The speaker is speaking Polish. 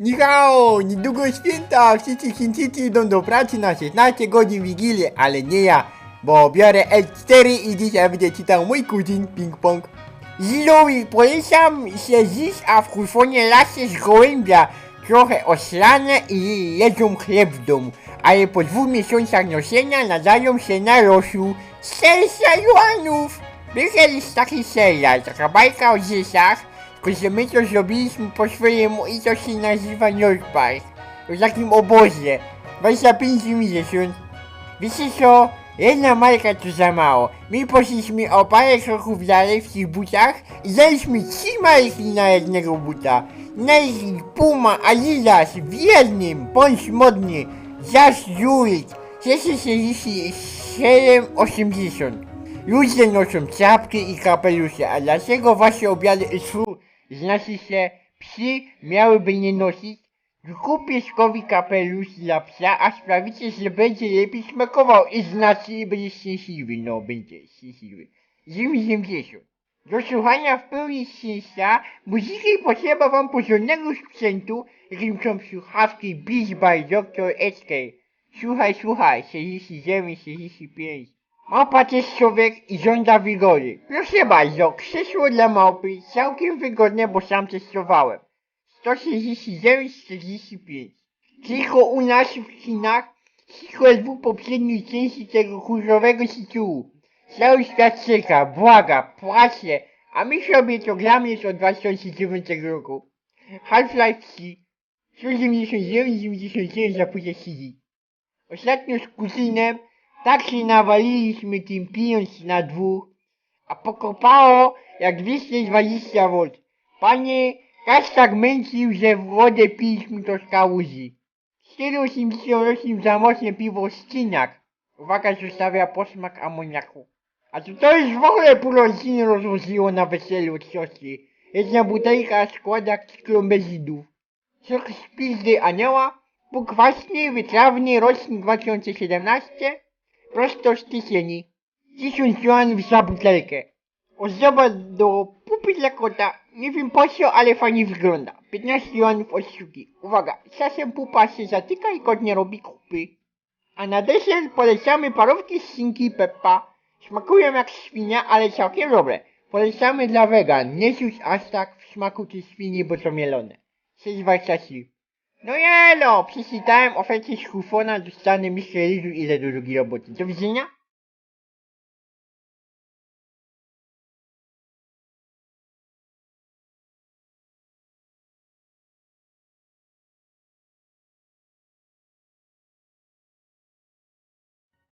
Michał, niedługo święta, wszyscy Chińczycy idą do pracy na 16 godzin Wigilię, ale nie ja, bo biorę L4 i dzisiaj będzie czytał mój kuzyn Ping Pong. Zilowi, polecam się dziś, a w kufonie lasy z gołębia, trochę oslane i jedzą chleb w domu, ale po dwóch miesiącach noszenia nadają się na rosół. Serca Joanów! Był kiedyś taki serial, taka bajka o dzieciach, tylko my to zrobiliśmy po swojemu i to się nazywa North Park. W takim obozie. 25 miesiąc. Wiecie co? Jedna marka to za mało. My poszliśmy o parę kroków dalej w tych butach i daliśmy trzy marki na jednego buta. Nike, Puma, Adidas w jednym, bądź modny. Just do it. Cieszę się dzisiaj 7,80. Ludzie noszą czapki i kapelusze, a dlaczego wasze obiady znaczy się psy miałyby nie nosić? Kupię szkowi kapelusz dla psa, a sprawicie, że będzie lepiej smakował i znaczy będzie szczęśliwy, no będzie szczęśliwy. 70. Do słuchania w pełni szczęścia muzyki potrzeba wam porządnego sprzętu, jakim są słuchawki Beats by Dr. SK. Słuchaj, słuchaj, 69, 65. Małpa to jest człowiek i żąda wygory. Proszę bardzo, krzesło dla małpy, całkiem wygodne, bo sam testowałem. 169,45. Tylko u nas w Chinach sequel dwóch poprzednich części tego kurzowego tytułu. Cały świat czeka, błaga, płacze, a my sobie to gramy już od 2009 roku. Half-Life 3, 199,99 za płytę CD. Ostatnio z kuzynem tak się nawaliliśmy tym pijąc na dwóch, a pokopało jak 220 V. Panie, Kaś tak że wodę piliśmy to z kałuży. 4,88 za mocne piwo ściniak. Uwaga, zostawia posmak amoniaku. A to to już w ogóle pół rodziny rozłożyło na weselu od siostry. Jedna butelka składa cyklomezidów. Sok z pizdy anioła, półkwaśny, wytrawny, rocznik 2017, prosto z Tysieni. 1000 yuan za butelkę. Ozdoba do pupy dla kota. Nie wiem po co, ale fajnie wygląda. 15 yuanów od sztuki. Uwaga, czasem pupa się zatyka i kot nie robi kupy. A na deser polecamy parówki z Sinki Peppa. Smakują jak świnia, ale całkiem dobre. Polecamy dla wegan. Nie czuć aż tak w smaku tej świni, bo to mielone. 6,23. No nie no, przeczytałem o z Huffona dostanym z realizu i za dużo gilobotów. Do widzenia.